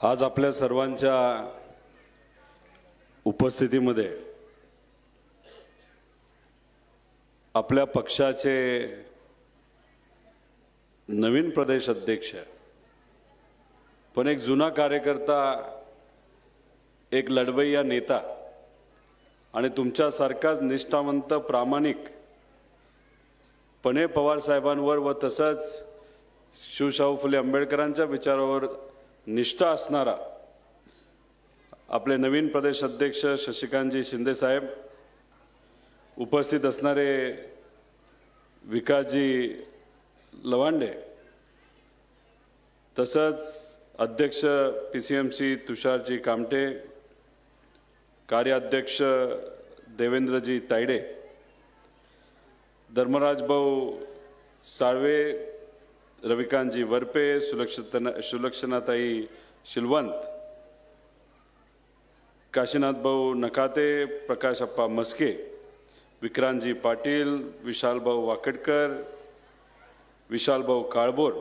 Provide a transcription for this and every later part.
आज आपल्या सर्वांच्या उपस्थितीमध्ये आपल्या पक्षाचे नवीन प्रदेश अध्यक्ष पण एक जुना कार्यकर्ता एक लढवय्या नेता आणि तुमच्यासारखाच निष्ठावंत प्रामाणिक पणे पवार साहेबांवर व तसंच शिवशाहू फुले आंबेडकरांच्या विचारावर निष्ठा असणारा आपले नवीन प्रदेश अध्यक्ष शशिकांतजी शिंदेसाहेब उपस्थित असणारे विकासजी लवांडे तसंच अध्यक्ष पी सी एम सी तुषारजी कामटे कार्याध्यक्ष देवेंद्रजी तायडे धर्मराज भाऊ साळवे रविकांतजी वरपे सुलक्षतना सुलक्षणाताई शिलवंत काशीनाथ भाऊ नकाते प्रकाशप्पा मस्के विक्रांतजी पाटील विशालभाऊ वाकडकर विशालभाऊ काळबोर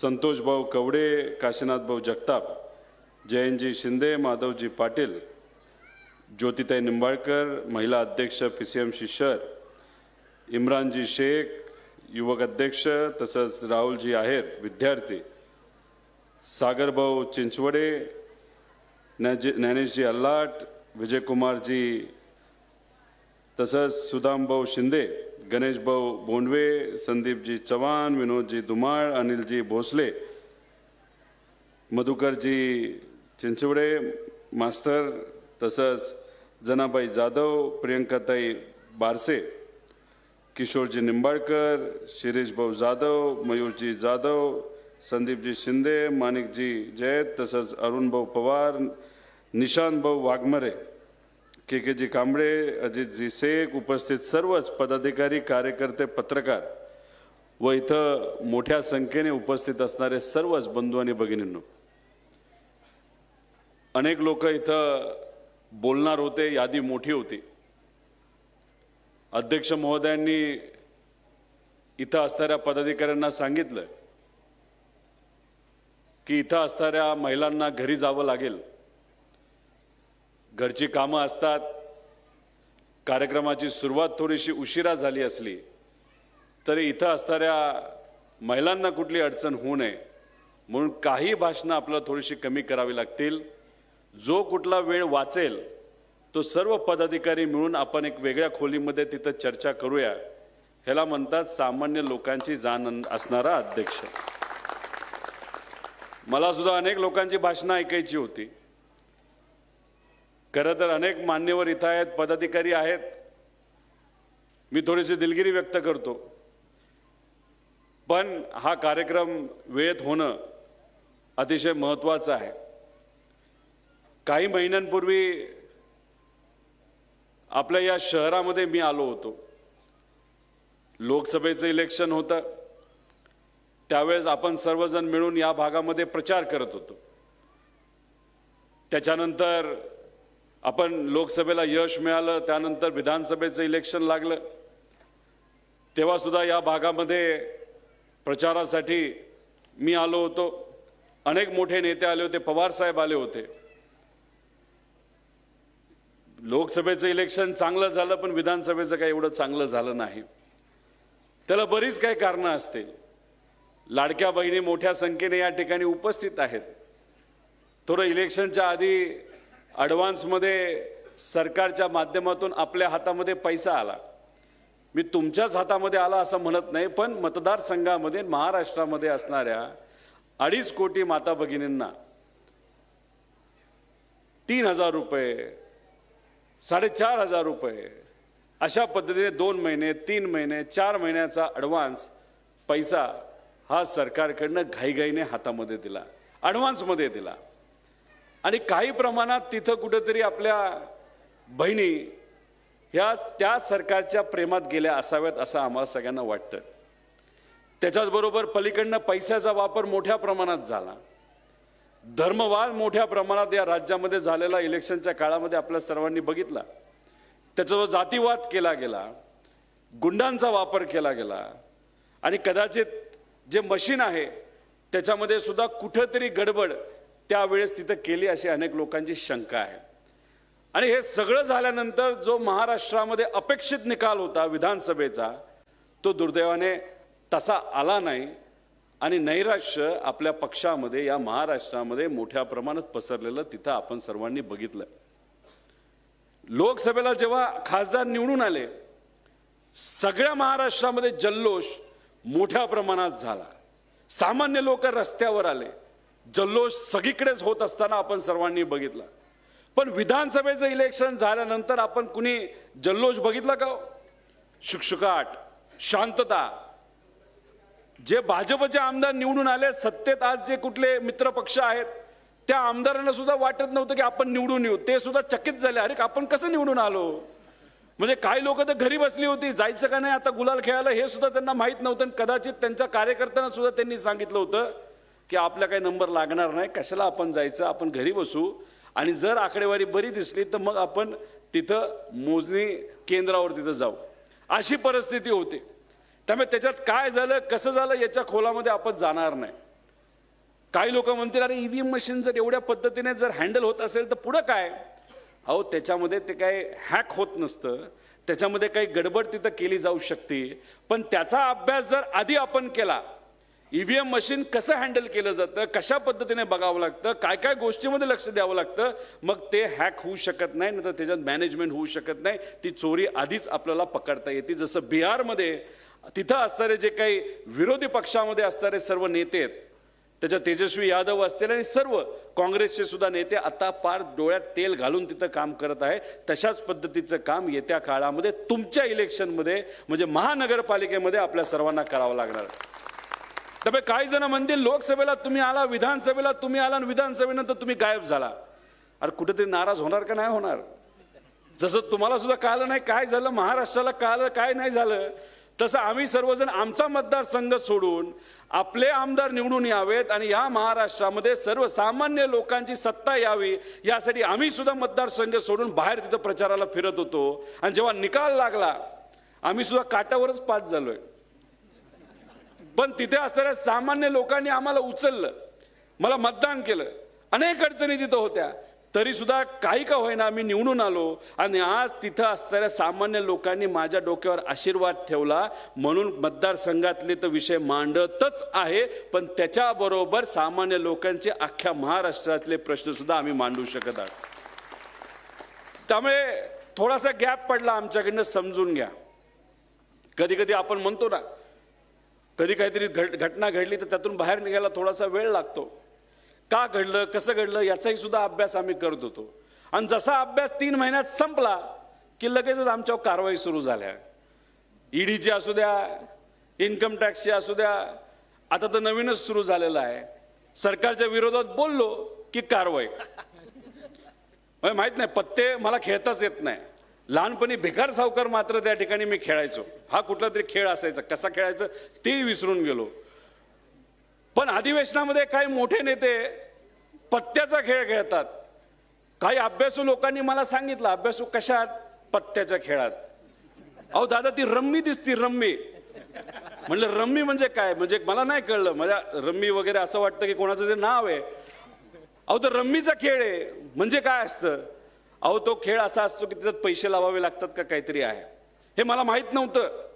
संतोषभाऊ कवडे काशीनाथभाऊ जगताप जयंतजी शिंदे माधवजी पाटील ज्योतिताई निंबाळकर महिला अध्यक्ष पी सी एम शिशर इम्रानजी शेख युवक अध्यक्ष तसंच राहुलजी आहेर विद्यार्थी. सागरभाऊ चिंचवडे ज्ञाजी ज्ञानेशजी अल्लाट विजयकुमारजी तसंच सुदामभाऊ शिंदे गणेशभाऊ बोंडवे संदीपजी चव्हाण विनोदजी धुमाळ अनिलजी भोसले मधुकरजी चिंचवडे मास्तर तसंच जनाबाई जाधव प्रियंकाताई बारसे. किशोरजी निंबाळकर शिरीषभाऊ जाधव मयूरजी जाधव संदीपजी शिंदे माणिकजी जयत तसंच अरुणभाऊ पवार निशांतभाऊ वाघमरे के के जी कांबळे अजितजी शेख उपस्थित सर्वच पदाधिकारी कार्यकर्ते पत्रकार व इथं मोठ्या संख्येने उपस्थित असणारे सर्वच बंधू आणि भगिनींनो. अनेक लोक इथं बोलणार होते यादी मोठी होती. अध्यक्ष महोदयांनी इथं असणाऱ्या पदाधिकाऱ्यांना सांगितलं की इथं असणाऱ्या महिलांना घरी जावं लागेल. घरची कामं असतात. कार्यक्रमाची सुरुवात थोडीशी उशिरा झाली असली तरी इथं असणाऱ्या महिलांना कुठली अडचण होऊ नये म्हणून काही भाषणं आपल्याला थोडीशी कमी करावी लागतील. जो कुठला वेळ वाचेल तो सर्व पदाधिकारी मिळून आपण एक वेगळ्या खोलीमध्ये तिथं चर्चा करूया. ह्याला म्हणतात सामान्य लोकांची जाण असणारा अध्यक्ष. मला सुद्धा अनेक लोकांची भाषणं ऐकायची होती. खरं तर अनेक मान्यवर इथं आहेत पदाधिकारी आहेत. मी थोडीशी दिलगिरी व्यक्त करतो. पण हा कार्यक्रम वेळेत होणं अतिशय महत्त्वाचं आहे. काही महिन्यांपूर्वी आपल्या या शहरामध्ये मी आलो होतो. लोकसभेचं इलेक्शन होतं. त्यावेळेस आपण सर्वजण मिळून या भागामध्ये प्रचार करत होतो. त्याच्यानंतर आपण लोकसभेला यश मिळालं त्यानंतर विधानसभेचं इलेक्शन लागलं. तेव्हा सुद्धा या भागामध्ये प्रचारासाठी मी आलो होतो. अनेक मोठे नेते आले होते पवार साहेब आले होते. लोकसभेचं इलेक्शन चांगलं झालं पण विधानसभेचं काही एवढं चांगलं झालं नाही. त्याला बरीच काही कारणं असतील. लाडक्या बहिणी मोठ्या संख्येने या ठिकाणी उपस्थित आहेत. थोडं इलेक्शनच्या आधी ॲडव्हान्समध्ये सरकारच्या माध्यमातून आपल्या हातामध्ये पैसा आला. मी तुमच्याच हातामध्ये आला असं म्हणत नाही पण मतदारसंघामध्ये महाराष्ट्रामध्ये असणाऱ्या अडीच कोटी माता भगिनींना तीन हजार रुपये साडेचार हजार रुपये. अशा पद्धतीने दोन महिने तीन महिने चार महिन्याचा ॲडव्हान्स पैसा हा सरकारकडनं घाईघाईने हातामध्ये दिला. ॲडव्हान्समध्ये दिला. आणि काही प्रमाणात तिथं कुठंतरी आपल्या बहिणी ह्या त्या सरकारच्या प्रेमात गेल्या असाव्यात असं आम्हाला सगळ्यांना वाटतं. त्याच्याचबरोबर पलीकडनं पैशाचा वापर मोठ्या प्रमाणात झाला. धर्मवाद मोठ्या प्रमाणात या राज्यामध्ये झालेला इलेक्शनच्या काळामध्ये आपल्या सर्वांनी बघितला. त्याच्यावर जातीवाद केला गेला गुंडांचा वापर केला गेला आणि कदाचित जे मशीन आहे त्याच्यामध्ये सुद्धा कुठंतरी गडबड त्यावेळेस तिथं केली अशी अनेक लोकांची शंका आहे. आणि हे सगळं झाल्यानंतर जो महाराष्ट्रामध्ये अपेक्षित निकाल होता विधानसभेचा तो दुर्दैवाने तसा आला नाही. आणि नैराश्य आपल्या पक्षामध्ये या महाराष्ट्रामध्ये मोठ्या प्रमाणात पसरलेलं तिथं आपण सर्वांनी बघितलं. लोकसभेला जेव्हा खासदार निवडून आले सगळ्या महाराष्ट्रामध्ये जल्लोष मोठ्या प्रमाणात झाला. सामान्य लोक रस्त्यावर आले. जल्लोष सगळीकडेच होत असताना आपण सर्वांनी बघितला. पण विधानसभेचं इलेक्शन झाल्यानंतर आपण कुणी जल्लोष बघितला का हो? शुकशुकाट शांतता जे भाजपचे आमदार निवडून आले सत्तेत आज जे कुठले मित्र पक्ष आहेत त्या आमदारांना सुद्धा वाटत नव्हतं की आपण निवडून येऊ. ते सुद्धा चकित झाले. अरे आपण कसं निवडून आलो? म्हणजे काही लोक तर घरी बसली होती. जायचं का नाही आता गुलाल खेळायला हे सुद्धा त्यांना माहीत नव्हतं. आणि कदाचित त्यांच्या कार्यकर्त्यांना सुद्धा त्यांनी सांगितलं होतं की आपल्या काही नंबर लागणार नाही. कशाला आपण जायचं? आपण घरी बसू. आणि जर आकडेवारी बरी दिसली तर मग आपण तिथं मोजणी केंद्रावर तिथं जाऊ. अशी परिस्थिती होती. त्यामुळे त्याच्यात काय झालं कसं झालं याच्या खोलामध्ये आपण जाणार नाही. काही लोक म्हणतील अरे ईव्हीएम मशीन जर एवढ्या पद्धतीने जर हँडल होत असेल तर पुढं काय? अहो त्याच्यामध्ये ते काय हॅक होत नसतं. त्याच्यामध्ये काही गडबड तिथं केली जाऊ शकते. पण त्याचा अभ्यास जर आधी आपण केला ईव्हीएम मशीन कसं हँडल केलं जातं कशा पद्धतीने बघावं लागतं काय काय गोष्टीमध्ये लक्ष द्यावं लागतं मग ते हॅक होऊ शकत नाही नाही तर त्याच्यात मॅनेजमेंट होऊ शकत नाही. ती चोरी आधीच आपल्याला पकडता येते. जसं बिहारमध्ये तिथं असणारे जे काही विरोधी पक्षामध्ये असणारे सर्व नेते आहेत त्याच्या तेजस्वी यादव असतील आणि सर्व काँग्रेसचे सुद्धा नेते आता पार डोळ्यात तेल घालून तिथं काम करत आहे. तशाच पद्धतीचं काम येत्या काळामध्ये तुमच्या इलेक्शनमध्ये म्हणजे महानगरपालिकेमध्ये आपल्या सर्वांना करावं लागणार तर त्यामुळे काही जण म्हणतील लोकसभेला तुम्ही आला विधानसभेला तुम्ही आला आणि विधानसभेनंतर तुम्ही गायब झाला. अरे कुठेतरी नाराज होणार का नाही होणार? जसं तुम्हाला सुद्धा कळलं नाही काय झालं महाराष्ट्राला कळलं काय नाही झालं. तसं आम्ही सर्वजण आमचा मतदारसंघ सोडून आपले आमदार निवडून यावेत आणि या महाराष्ट्रामध्ये सर्वसामान्य लोकांची सत्ता यावी यासाठी आम्ही सुद्धा मतदारसंघ सोडून बाहेर तिथं प्रचाराला फिरत होतो. आणि जेव्हा निकाल लागला आम्ही सुद्धा काटावरच पास झालोय. पण तिथे असणाऱ्या सामान्य लोकांनी आम्हाला उचललं. मला मतदान केलं. अनेक अडचणी तिथं होत्या. तरीसुद्धा काही का होईना आम्ही निवडून आलो आणि आज तिथं असणाऱ्या सामान्य लोकांनी माझ्या डोक्यावर आशीर्वाद ठेवला. म्हणून मतदारसंघातले तर विषय मांडतच आहे पण त्याच्याबरोबर सामान्य लोकांचे अख्ख्या महाराष्ट्रातले प्रश्नसुद्धा आम्ही मांडू शकत आहोत. त्यामुळे थोडासा गॅप पडला आमच्याकडनं समजून घ्या. कधी कधी आपण म्हणतो ना कधी काहीतरी घट घटना घडली तर त्यातून बाहेर निघायला थोडासा वेळ लागतो. का घडलं कसं घडलं याचाही सुद्धा अभ्यास आम्ही करत होतो. आणि जसा अभ्यास तीन महिन्यात संपला की लगेचच आमच्यावर कारवाई सुरू झाल्या. ईडीची असू द्या इन्कम टॅक्सची असू द्या आता तर नवीनच सुरू झालेलं आहे. सरकारच्या विरोधात बोललो की कारवाई. म्हणजे माहीत नाही पत्ते मला खेळताच येत नाही. लहानपणी भिकार सावकार मात्र त्या ठिकाणी मी खेळायचो. हा कुठला तरी खेळ असायचा कसा खेळायचं तेही विसरून गेलो. पण अधिवेशनामध्ये काही मोठे नेते पत्त्याचा खेळ खेळतात. काही अभ्यासू लोकांनी मला सांगितलं अभ्यासू कशात? पत्त्याच्या खेळात. अहो दादा ती रम्मी दिसती रम्मी. म्हणलं रम्मी म्हणजे काय? म्हणजे मला नाही कळलं. माझ्या रम्मी वगैरे असं वाटतं की कोणाचं ते नाव आहे. अहो तर रम्मीचा खेळ आहे. म्हणजे काय असतं? अहो तो खेळ असा असतो की त्याच्यात पैसे लावावे लागतात का काहीतरी आहे. हे मला माहीत नव्हतं.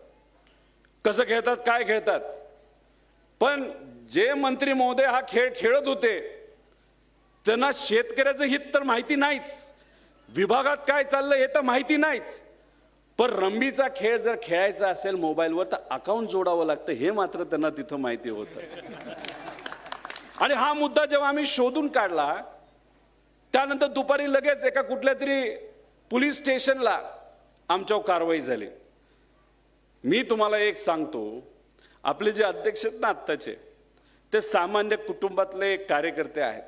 कसं खेळतात काय खेळतात. पण जे मंत्री महोदय हा खेळ खेळत होते त्यांना शेतकऱ्याचं हित तर माहिती नाहीच. विभागात काय चाललं हे तर माहिती नाहीच. पण रंबीचा खेळ जर खेळायचा असेल मोबाईलवर तर अकाउंट जोडावं लागतं हे मात्र त्यांना तिथं माहिती होतं. आणि हा मुद्दा जेव्हा आम्ही शोधून काढला त्यानंतर दुपारी लगेच एका कुठल्या तरी पोलीस स्टेशनला आमच्यावर कारवाई झाली. मी तुम्हाला एक सांगतो आपले जे अध्यक्ष आहेत ना आत्ताचे ते सामान्य कुटुंबातले एक कार्यकर्ते आहेत.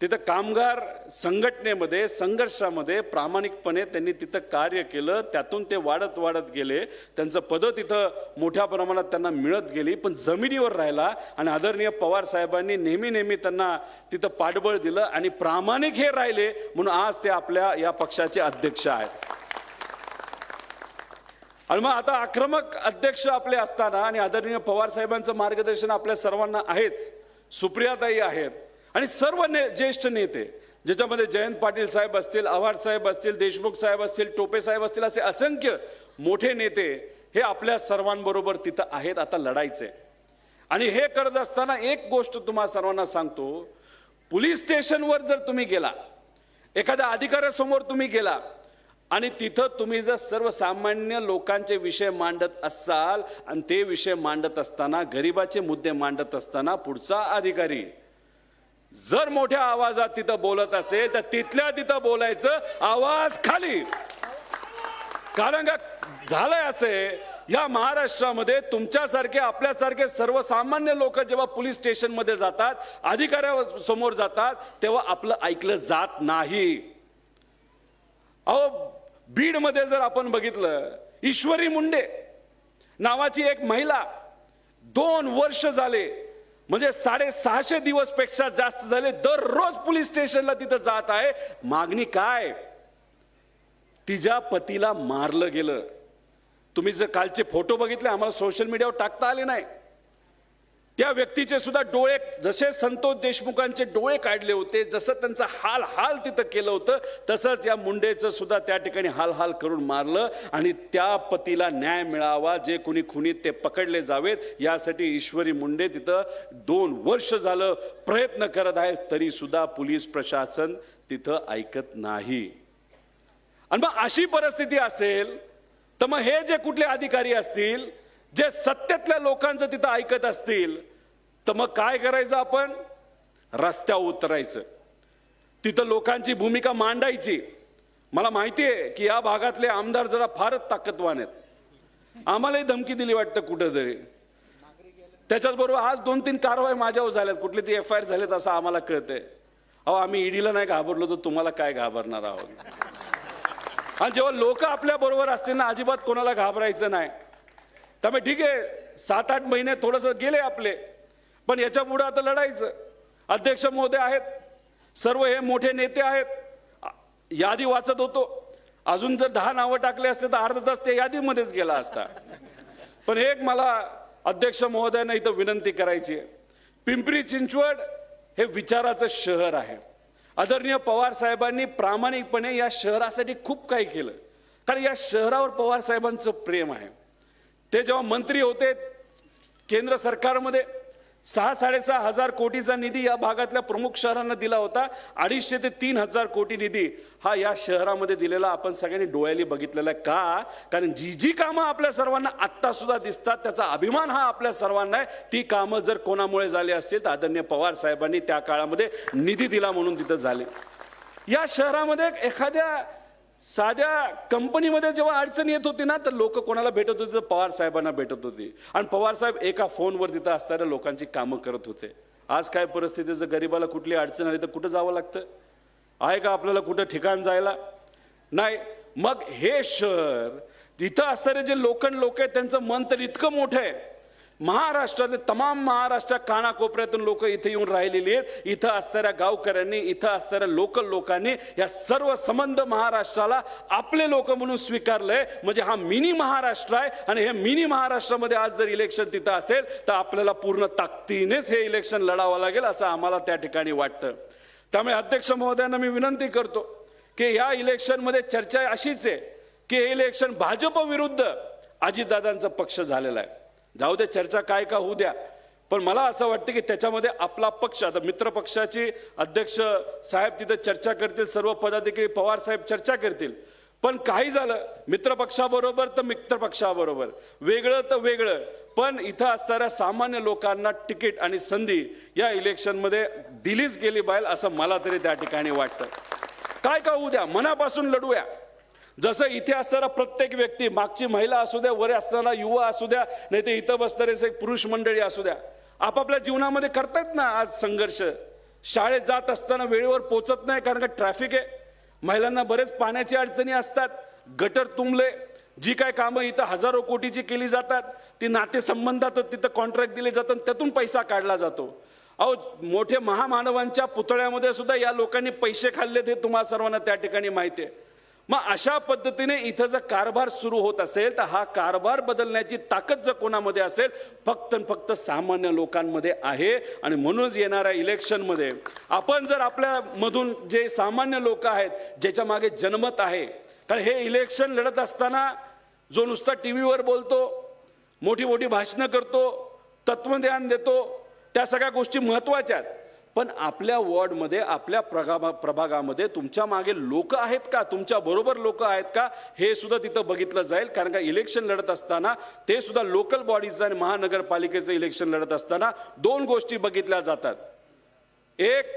तिथं कामगार संघटनेमध्ये संघर्षामध्ये प्रामाणिकपणे त्यांनी तिथं कार्य केलं. त्यातून ते वाढत वाढत गेले. त्यांचं पदं तिथं मोठ्या प्रमाणात त्यांना मिळत गेली. पण जमिनीवर राहिला आणि आदरणीय पवार साहेबांनी नेहमी नेहमी त्यांना तिथं पाठबळ दिलं आणि प्रामाणिक हे राहिले म्हणून आज ते आपल्या या पक्षाचे अध्यक्ष आहेत. आणि मग आता आक्रमक अध्यक्ष आपले असताना आणि आदरणीय पवार साहेबांचं मार्गदर्शन आपल्या सर्वांना आहेच. सुप्रियाताई आहेत. आणि सर्व ने ज्येष्ठ नेते ज्याच्यामध्ये जयंत पाटील साहेब असतील आव्हाड साहेब असतील देशमुख साहेब असतील टोपे साहेब असतील असे असंख्य मोठे नेते हे आपल्या सर्वांबरोबर तिथं आहेत आता लढायचे. आणि हे करत असताना एक गोष्ट तुम्हा सर्वांना सांगतो. पोलीस स्टेशनवर जर तुम्ही गेला एखाद्या अधिकाऱ्यासमोर तुम्ही गेला आणि तिथं तुम्ही जर सर्वसामान्य लोकांचे विषय मांडत असाल आणि ते विषय मांडत असताना गरिबाचे मुद्दे मांडत असताना पुढचा अधिकारी जर मोठ्या आवाजात तिथं बोलत असेल तर तिथल्या तिथं बोलायचं आवाज खाली. कारण का झालंय असे या महाराष्ट्रामध्ये तुमच्यासारखे आपल्यासारखे सर्वसामान्य लोक जेव्हा पोलीस स्टेशनमध्ये जातात अधिकाऱ्यासमोर जातात तेव्हा आपलं ऐकलं जात नाही. अहो बीडमध्ये जर आपण बघितलं ईश्वरी मुंडे नावाची एक महिला दोन वर्ष झाले म्हणजे साडेसहाशे दिवसपेक्षा जास्त झाले दररोज पोलीस स्टेशनला तिथं जात आहे. मागणी काय? तिच्या पतीला मारलं गेलं. तुम्ही जर कालचे फोटो बघितले आम्हाला सोशल मीडियावर टाकता आले नाही. त्या व्यक्तीचे सुद्धा डोळे जसे संतोष देशमुखांचे डोळे काढले होते जसं त्यांचं हाल हाल तिथं केलं होतं तसंच या मुंडेचं सुद्धा त्या ठिकाणी हाल हाल करून मारलं आणि त्या पतीला न्याय मिळावा जे कोणी खुनीत ते पकडले जावेत यासाठी ईश्वरी मुंडे तिथं दोन वर्ष झालं प्रयत्न करत आहे तरी सुद्धा पोलीस प्रशासन तिथं ऐकत नाही. आणि मग अशी परिस्थिती असेल तर मग हे जे कुठले अधिकारी असतील जे सत्तेतल्या लोकांचं तिथं ऐकत असतील तर मग काय करायचं आपण? रस्त्यावर उतरायचं. तिथं लोकांची भूमिका मांडायची. मला माहिती आहे की या भागातले आमदार जरा फारच ताकदवान आहेत. आम्हालाही धमकी दिली वाटतं कुठंतरी. त्याच्याचबरोबर आज दोन तीन कारवाई माझ्यावर झाल्यात. कुठली ती एफ आय आर झाल्यात असं आम्हाला कळतंय. अहो आम्ही ईडीला नाही घाबरलो तर तुम्हाला काय घाबरणार आहोत? आणि जेव्हा लोक आपल्या बरोबर असतील ना अजिबात कोणाला घाबरायचं नाही. त्यामुळे ठीक आहे सात आठ महिने थोडंसं गेले आपले. पण याच्यापुढे आता लढायचं. अध्यक्ष महोदय आहेत. सर्व हे मोठे नेते आहेत. यादी वाचत होतो. अजून जर दहा नावं टाकले असते तर अर्धा तास त्या यादीमध्येच गेला असता. पण एक मला अध्यक्ष महोदयांना इथं विनंती करायची आहे. पिंपरी चिंचवड हे विचाराचं शहर आहे. आदरणीय पवार साहेबांनी प्रामाणिकपणे या शहरासाठी खूप काही केलं. कारण या शहरावर पवार साहेबांचं प्रेम आहे. ते जेव्हा मंत्री होते केंद्र सरकारमध्ये सहा साडेसहा हजार कोटीचा निधी या भागातल्या प्रमुख शहरांना दिला होता. अडीचशे ते तीन हजार कोटी निधी हा या शहरामध्ये दिलेला आपण सगळ्यांनी डोळ्याली बघितलेला आहे. का? कारण जी जी कामं आपल्या सर्वांना आत्ता सुद्धा दिसतात त्याचा अभिमान हा आपल्या सर्वांना आहे. ती कामं जर कोणामुळे झाली असतील तर आदरणीय पवार साहेबांनी त्या काळामध्ये निधी दिला म्हणून तिथं झाले. या शहरामध्ये एखाद्या साध्या कंपनीमध्ये जेव्हा अडचण येत होती ना तर लोक कोणाला भेटत होते? तर पवार साहेबांना भेटत होती. आणि पवार साहेब एका फोनवर तिथं असणाऱ्या लोकांची कामं करत होते. आज काय परिस्थिती? जर गरीबाला कुठली अडचण आली तर कुठं जावं लागतं? आहे का आपल्याला कुठं ठिकाण जायला? नाही. मग हे शहर तिथं असणारे जे लोकन लोक आहेत त्यांचं मन तर इतकं मोठं आहे. महाराष्ट्रातले तमाम महाराष्ट्र कानाकोपऱ्यातून लोक इथे येऊन राहिलेली आहेत. इथं असणाऱ्या गावकऱ्यांनी इथं असणाऱ्या लोकल लोकांनी या सर्व संबंध महाराष्ट्राला आपले लोक म्हणून स्वीकारलंय. म्हणजे हा मिनी महाराष्ट्र आहे आणि हे मिनी महाराष्ट्रामध्ये आज जर इलेक्शन तिथं असेल तर आपल्याला पूर्ण ताकदीनेच हे इलेक्शन लढावं लागेल असं आम्हाला त्या ठिकाणी वाटतं. त्यामुळे अध्यक्ष महोदयांना मी विनंती करतो की या इलेक्शनमध्ये चर्चा अशीच आहे की हे इलेक्शन भाजप विरुद्ध अजितदादांचा पक्ष झालेला आहे. जाऊ दे चर्चा काय का होऊ द्या. पण मला असं वाटतं की त्याच्यामध्ये आपला पक्ष आता मित्र पक्षाचे अध्यक्ष साहेब तिथं चर्चा करतील सर्व पदाधिकारी पवार साहेब चर्चा करतील. पण काही झालं मित्र पक्षाबरोबर तर मित्रपक्षाबरोबर वेगळं तर वेगळं. पण इथं असणाऱ्या सामान्य लोकांना तिकीट आणि संधी या इलेक्शनमध्ये दिलीच गेली पाहिजे असं मला तरी त्या ठिकाणी वाटतं. काय का होऊ द्या मनापासून लढूया. जसं इथे असणारा प्रत्येक व्यक्ती मागची महिला असू द्या वर असणारा युवा असू द्या नाही ते इथं बसणारे एक पुरुष मंडळी असू द्या आपापल्या जीवनामध्ये करतायत ना आज संघर्ष? शाळेत जात असताना वेळेवर पोचत नाही कारण का ट्रॅफिक आहे. महिलांना बरेच पाण्याची अडचणी असतात गटर तुंबले जी काय कामं इथं हजारो कोटीची केली जातात ती नातेसंबंधातच तिथं कॉन्ट्रॅक्ट दिले जातात त्यातून पैसा काढला जातो. अहो मोठे महामानवांच्या पुतळ्यामध्ये सुद्धा या लोकांनी पैसे खाल्लेत हे तुम्हाला सर्वांना त्या ठिकाणी माहिती आहे. मग अशा पद्धतीने इथं जर कारभार सुरू होत असेल तर हा कारभार बदलण्याची ताकद जर कोणामध्ये असेल फक्त फक्त सामान्य लोकांमध्ये आहे. आणि म्हणूनच येणाऱ्या इलेक्शनमध्ये आपण जर आपल्यामधून जे सामान्य लोक आहेत ज्याच्या मागे जनमत आहे कारण हे इलेक्शन लढत असताना जो नुसता टी व्हीवर बोलतो मोठी मोठी भाषणं करतो तत्वज्ञान देतो त्या सगळ्या गोष्टी महत्त्वाच्या आहेत. पण आपल्या वॉर्डमध्ये आपल्या प्रगा प्रभागामध्ये तुमच्या मागे लोक आहेत का? तुमच्या बरोबर लोक आहेत का? हे सुद्धा तिथं बघितलं जाईल. कारण का इलेक्शन लढत असताना ते सुद्धा लोकल बॉडीचं आणि महानगरपालिकेचं इलेक्शन लढत असताना दोन गोष्टी बघितल्या जातात. एक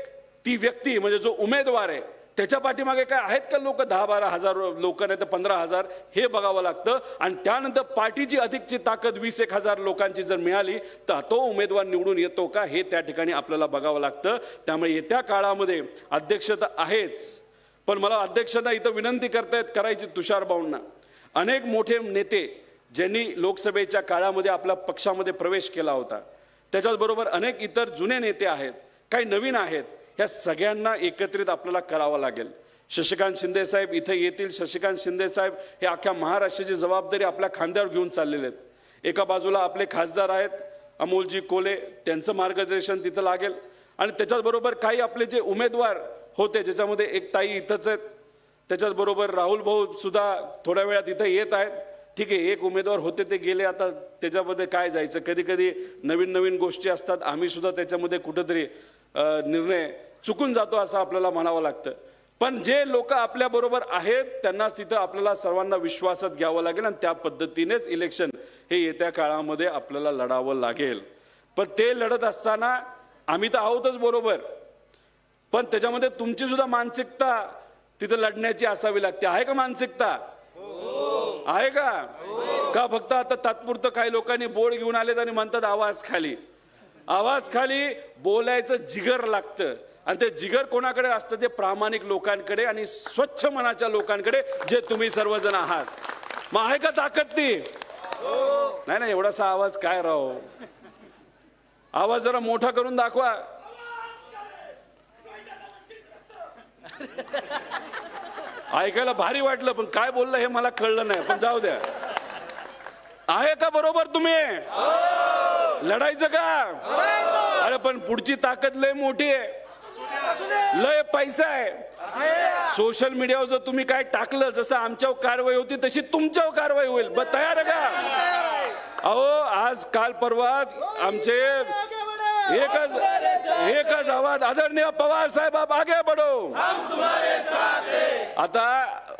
ती व्यक्ती म्हणजे जो उमेदवार आहे त्याच्या पाठीमागे काय आहेत का लोक? दहा बारा हजार लोक नाही तर पंधरा हजार हे बघावं लागतं. आणि त्यानंतर पार्टीची अधिकची ताकद वीस एक हजार लोकांची जर मिळाली तर तो उमेदवार निवडून येतो का? हे त्या ठिकाणी आपल्याला बघावं लागतं. त्यामुळे येत्या काळामध्ये अध्यक्षता आहेच. पण मला अध्यक्षता इथं विनंती करतायत करायची तुषार भाऊंना. अनेक मोठे नेते ज्यांनी लोकसभेच्या काळामध्ये आपल्या पक्षामध्ये प्रवेश केला होता त्याच्याचबरोबर अनेक इतर जुने नेते आहेत काही नवीन आहेत ह्या सगळ्यांना एकत्रित आपल्याला करावं लागेल. शशिकांत शिंदे साहेब इथे येतील. शशिकांत शिंदे साहेब हे अख्ख्या महाराष्ट्राची जबाबदारी आपल्या खांद्यावर घेऊन चाललेले आहेत. एका बाजूला आपले खासदार आहेत. अमोलजी कोले त्यांचं मार्गदर्शन तिथं लागेल. आणि त्याच्याचबरोबर काही आपले जे उमेदवार होते ज्याच्यामध्ये एक ताई इथंच आहेत. त्याच्याचबरोबर राहुल भाऊ सुद्धा थोड्या वेळात इथं येत आहेत. ठीक आहे एक उमेदवार होते ते गेले. आता त्याच्यामध्ये काय जायचं? कधी कधी नवीन नवीन गोष्टी असतात. आम्ही सुद्धा त्याच्यामध्ये कुठंतरी निर्णय चुकून जातो असं आपल्याला म्हणावं लागतं. पण जे लोक आपल्या बरोबर आहेत त्यांनाच तिथं आपल्याला सर्वांना विश्वासात घ्यावं लागेल आणि त्या पद्धतीनेच इलेक्शन हे येत्या काळामध्ये आपल्याला लढावं लागेल. पण ते लढत असताना आम्ही तर आहोतच बरोबर. पण त्याच्यामध्ये तुमची सुद्धा मानसिकता तिथं लढण्याची असावी लागते. आहे का मानसिकता? आहे का? का फक्त आता तात्पुरतं काही लोकांनी बोर्ड घेऊन आलेत आणि म्हणतात आवाज खाली? आवाज खाली बोलायचं जिगर लागतं. आणि ते जिगर कोणाकडे असतं? ते प्रामाणिक लोकांकडे आणि स्वच्छ मनाच्या लोकांकडे जे तुम्ही सर्वजण आहात. मग आहे का ताकद ती? नाही ना एवढासा आवाज काय राहो आवाज जरा मोठा करून दाखवा. ऐकायला भारी वाटलं पण काय बोललं हे मला कळलं नाही पण जाऊ द्या. आहे का बरोबर तुम्ही? लढायचं का? अरे पण पुढची ताकद लय मोठी आहे. लय पैसा आहे. सोशल मीडियावर जर तुम्ही काय टाकलं जसं आमच्यावर कारवाई होती तशी तुमच्यावर कारवाई होईल. ब तयार आहे का? अहो आज काल परवा आमचे एकच एकच आवाज आदरणीय पवार साहेब आगे बढो. आता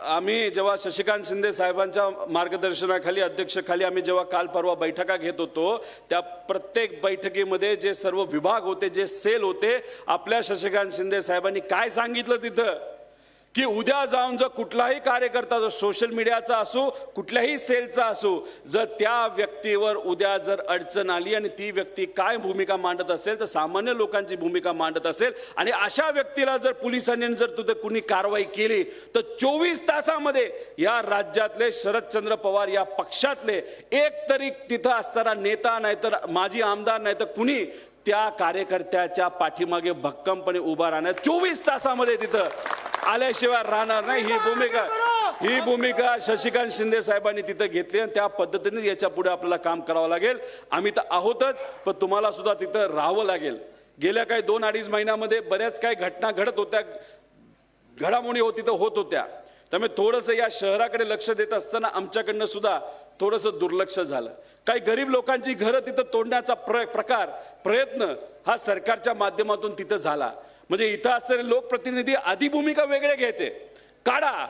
आम्ही जेव्हा शशिकांत शिंदे साहेबांच्या मार्गदर्शनाखाली अध्यक्षखाली आम्ही जेव्हा काल परवा बैठका घेत होतो त्या प्रत्येक बैठकीमध्ये जे सर्व विभाग होते जे सेल होते आपल्या शशिकांत शिंदे साहेबांनी काय सांगितलं तिथं? की उद्या जाऊन जर कुठलाही कार्यकर्ता जो सोशल मीडियाचा असो कुठल्याही सेलचा असो जर त्या व्यक्तीवर उद्या जर अडचण आली आणि ती व्यक्ती काय भूमिका मांडत असेल तर सामान्य लोकांची भूमिका मांडत असेल आणि अशा व्यक्तीला जर पोलिसांनी जर तुझं कुणी कारवाई केली तर चोवीस तासामध्ये या राज्यातले शरदचंद्र पवार या पक्षातले एक तरी तिथं असणारा नेता नाहीतर माजी आमदार नाही तर कुणी त्या कार्यकर्त्याच्या पाठीमागे भक्कमपणे उभा राहणार चोवीस तासामध्ये तिथं आल्याशिवाय राहणार नाही. ही भूमिका ही भूमिका शशिकांत शिंदे साहेबांनी तिथं घेतली आणि त्या पद्धतीने याच्यापुढे आपल्याला काम करावं लागेल. आम्ही तर आहोतच पण तुम्हाला सुद्धा तिथं राहावं लागेल. गेल्या काही दोन अडीच महिन्यामध्ये बऱ्याच काही घटना घडत होत्या. घडामोडी होती तर होत होत्या. त्यामुळे थोडंसं या शहराकडे लक्ष देत असताना आमच्याकडनं सुद्धा थोडंसं दुर्लक्ष झालं. काही गरीब लोकांची घरं तिथं तोडण्याचा प्र प्रकार प्रयत्न हा सरकारच्या माध्यमातून तिथं झाला. म्हणजे इथं असणारे लोकप्रतिनिधी आधी भूमिका वेगळ्या घ्यायचे. काढा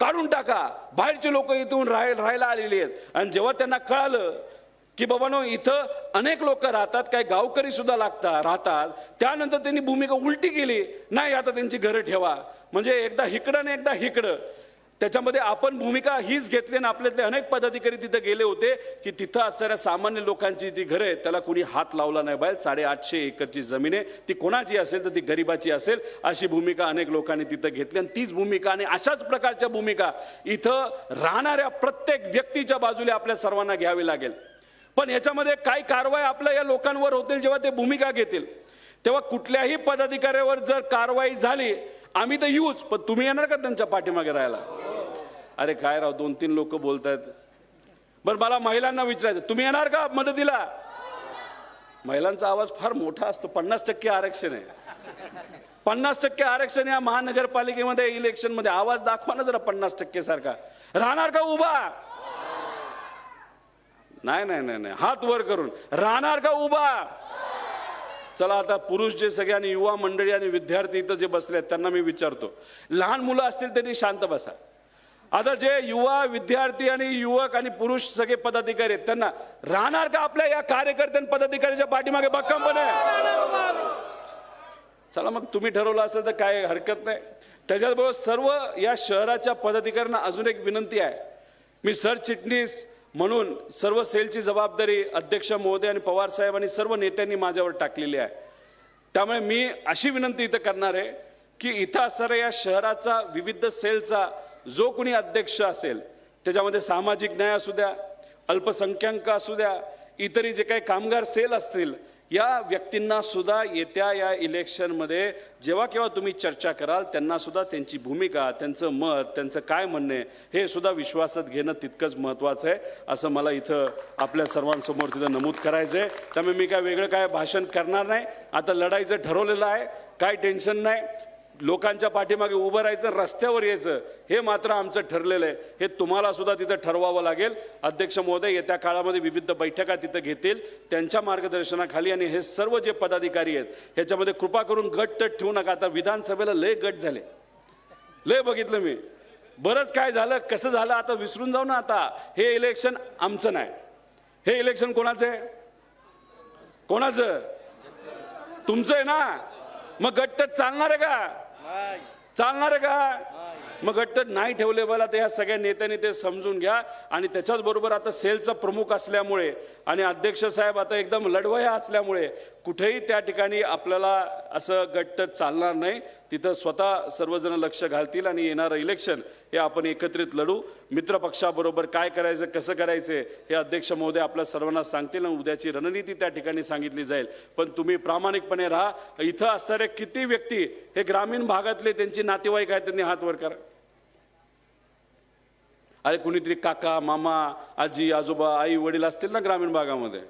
काढून टाका. बाहेरचे लोक इथून राहाय राहायला आलेली आहेत. आणि जेव्हा त्यांना कळालं की बाबानो इथं अनेक लोक राहतात काही गावकरी सुद्धा लागतात राहतात. त्यानंतर त्यांनी भूमिका उलटी केली. नाही आता त्यांची घरं ठेवा. म्हणजे एकदा हिकडं आणि एकदा हिकडं. त्याच्यामध्ये आपण भूमिका हीच घेतली आणि आपल्यातले अनेक पदाधिकारी तिथं गेले होते की तिथं असणाऱ्या सामान्य लोकांची जी घरं आहेत त्याला कोणी हात लावला नाही. बाहेर साडेआठशे एकरची जमीन आहे. ती कोणाची असेल तर ती गरिबाची असेल अशी भूमिका अनेक लोकांनी तिथं घेतली. आणि तीच भूमिका आणि अशाच प्रकारच्या भूमिका इथं राहणाऱ्या प्रत्येक व्यक्तीच्या बाजूला आपल्या सर्वांना घ्यावी लागेल. पण याच्यामध्ये काय कारवाई आपल्या या लोकांवर होतील जेव्हा ते भूमिका घेतील? तेव्हा कुठल्याही पदाधिकाऱ्यावर जर कारवाई झाली आम्ही तर येऊच पण तुम्ही येणार का त्यांच्या पाठीमागे राहायला? अरे काय राव दोन तीन लोक बोलतायत. बरं मला महिलांना विचारायचं. तुम्ही येणार का मदतीला? महिलांचा आवाज फार मोठा असतो. पन्नास टक्के आरक्षण आहे. पन्नास टक्के आरक्षण या महानगरपालिकेमध्ये इलेक्शनमध्ये आवाज दाखवा ना जरा पन्नास टक्के सारखा. राहणार का उभा? नाही नाही नाही नाही. हात वर करून. राहणार का उभा? चला आता पुरुष जे सगळे आणि युवा मंडळी आणि विद्यार्थी इथं जे बसले आहेत त्यांना मी विचारतो. लहान मुलं असतील त्यांनी शांत बसा. आता जे युवा विद्यार्थी आणि युवक आणि पुरुष सगळे पदाधिकारी आहेत त्यांना राहणार का आपल्या या कार्यकर्त्यां पदाधिकाऱ्याच्या पाठीमागे? भक्कमपणे चला मग तुम्ही ठरवलं असेल तर काय हरकत नाही. त्याच्याबरोबर सर्व या शहराच्या पदाधिकाऱ्यांना अजून एक विनंती आहे. मी सरचिटणीस म्हणून सर्व सेलची जबाबदारी अध्यक्ष महोदय आणि पवार साहेब आणि सर्व नेत्यांनी माझ्यावर टाकलेली आहे. त्यामुळे मी अशी विनंती इथं करणार आहे की इथं असणाऱ्या या शहराचा विविध सेलचा जो कोणी अध्यक्ष असेल त्याच्यामध्ये सामाजिक न्याय असू द्या अल्पसंख्याक असू द्या इतरही जे काही कामगार सेल असतील या व्यक्तींना सुद्धा येत्या या इलेक्शनमध्ये जेव्हा केव्हा तुम्ही चर्चा कराल त्यांना सुद्धा त्यांची भूमिका त्यांचं मत त्यांचं काय म्हणणं आहे हे सुद्धा विश्वासात घेणं तितकंच महत्त्वाचं आहे असं मला इथं आपल्या सर्वांसमोर तिथं नमूद करायचं आहे त्यामुळे मी काय वेगळं काय भाषण करणार नाही. आता लढाईचं ठरवलेलं आहे काय टेन्शन नाही. लोकांच्या पाठीमागे उभं राहायचं रस्त्यावर यायचं हे मात्र आमचं ठरलेलं आहे. हे तुम्हाला सुद्धा तिथं ठरवावं लागेल. अध्यक्ष महोदय येत्या काळामध्ये विविध बैठका तिथं घेतील त्यांच्या मार्गदर्शनाखाली आणि हे सर्व जे पदाधिकारी आहेत ह्याच्यामध्ये कृपा करून गट तट ठेवू नका. आता विधानसभेला लय गट झाले. लय बघितलं मी. बरंच काय झालं कसं झालं आता विसरून जाऊ ना आता. हे इलेक्शन आमचं नाही. हे इलेक्शन कोणाचं आहे? कोणाचं? तुमचं आहे ना? मग गट्ट चालणार आहे का? चालणार आहे का? मग घट्ट नाही ठेवले मला तर ह्या सगळ्या नेत्यांनी ते समजून घ्या. आणि त्याच्याच बरोबर आता सेलचा प्रमुख असल्यामुळे आणि अध्यक्ष साहेब आता एकदम लढवया असल्यामुळे कुठेही त्या ठिकाणी आपल्याला असं गट्ट चालणार नाही. तिथं स्वतः सर्वजण लक्ष घालतील आणि येणारं इलेक्शन हे आपण एकत्रित लढू. मित्रपक्षाबरोबर काय करायचं कसं करायचं हे अध्यक्ष महोदय आपल्या सर्वांना सांगतील आणि उद्याची रणनीती त्या ठिकाणी सांगितली जाईल. पण तुम्ही प्रामाणिकपणे राहा. इथं असणारे किती व्यक्ती हे ग्रामीण भागातले त्यांची नातेवाईक आहेत त्यांनी हात वर करा. अरे कुणीतरी काका मामा आजी आजोबा आई वडील असतील ना ग्रामीण भागामध्ये?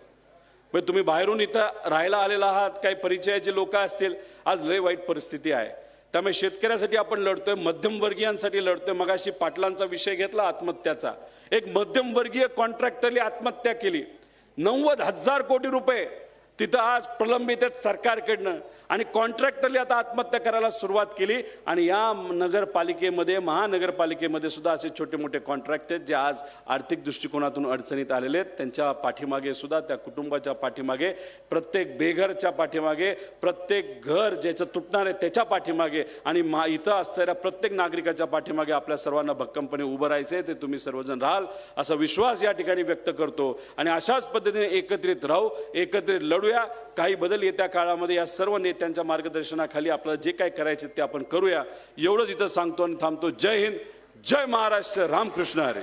मग तुम्ही बाहेरून इथं राहायला आलेला आहात काही परिचयाचे लोक असतील आज लय वाईट परिस्थिती आहे. त्यामुळे शेतकऱ्यासाठी आपण लढतोय मध्यमवर्गीयांसाठी लढतोय. मगाशी पाटलांचा विषय घेतला आत्महत्याचा. एक मध्यमवर्गीय कॉन्ट्रॅक्टरली आत्महत्या केली. नव्वद हजार कोटी रुपये तिथं आज प्रलंबित आहेत सरकारकडनं. आणि कॉन्ट्रॅक्टरली आता आत्महत्या करायला सुरुवात केली. आणि या नगरपालिकेमध्ये महानगरपालिकेमध्ये सुद्धा असे छोटे मोठे कॉन्ट्रॅक्ट आहेत जे आज आर्थिक दृष्टिकोनातून अडचणीत आलेले आहेत. त्यांच्या पाठीमागे सुद्धा त्या कुटुंबाच्या पाठीमागे प्रत्येक बेघरच्या पाठीमागे प्रत्येक घर ज्याचं तुटणार आहे त्याच्या पाठीमागे आणि मा इथं असणाऱ्या प्रत्येक नागरिकाच्या पाठीमागे आपल्या सर्वांना भक्कमपणे उभं राहायचं आहे ते तुम्ही सर्वजण राहाल असा विश्वास या ठिकाणी व्यक्त करतो. आणि अशाच पद्धतीने एकत्रित राहू एकत्रित करूया काही बदल येत्या काळामध्ये या सर्व नेत्यांच्या मार्गदर्शनाखाली आपल्याला जे काय करायचे ते आपण करूया. एवढंच इथं सांगतो आणि थांबतो. जय हिंद. जय महाराष्ट्र. रामकृष्ण हरे.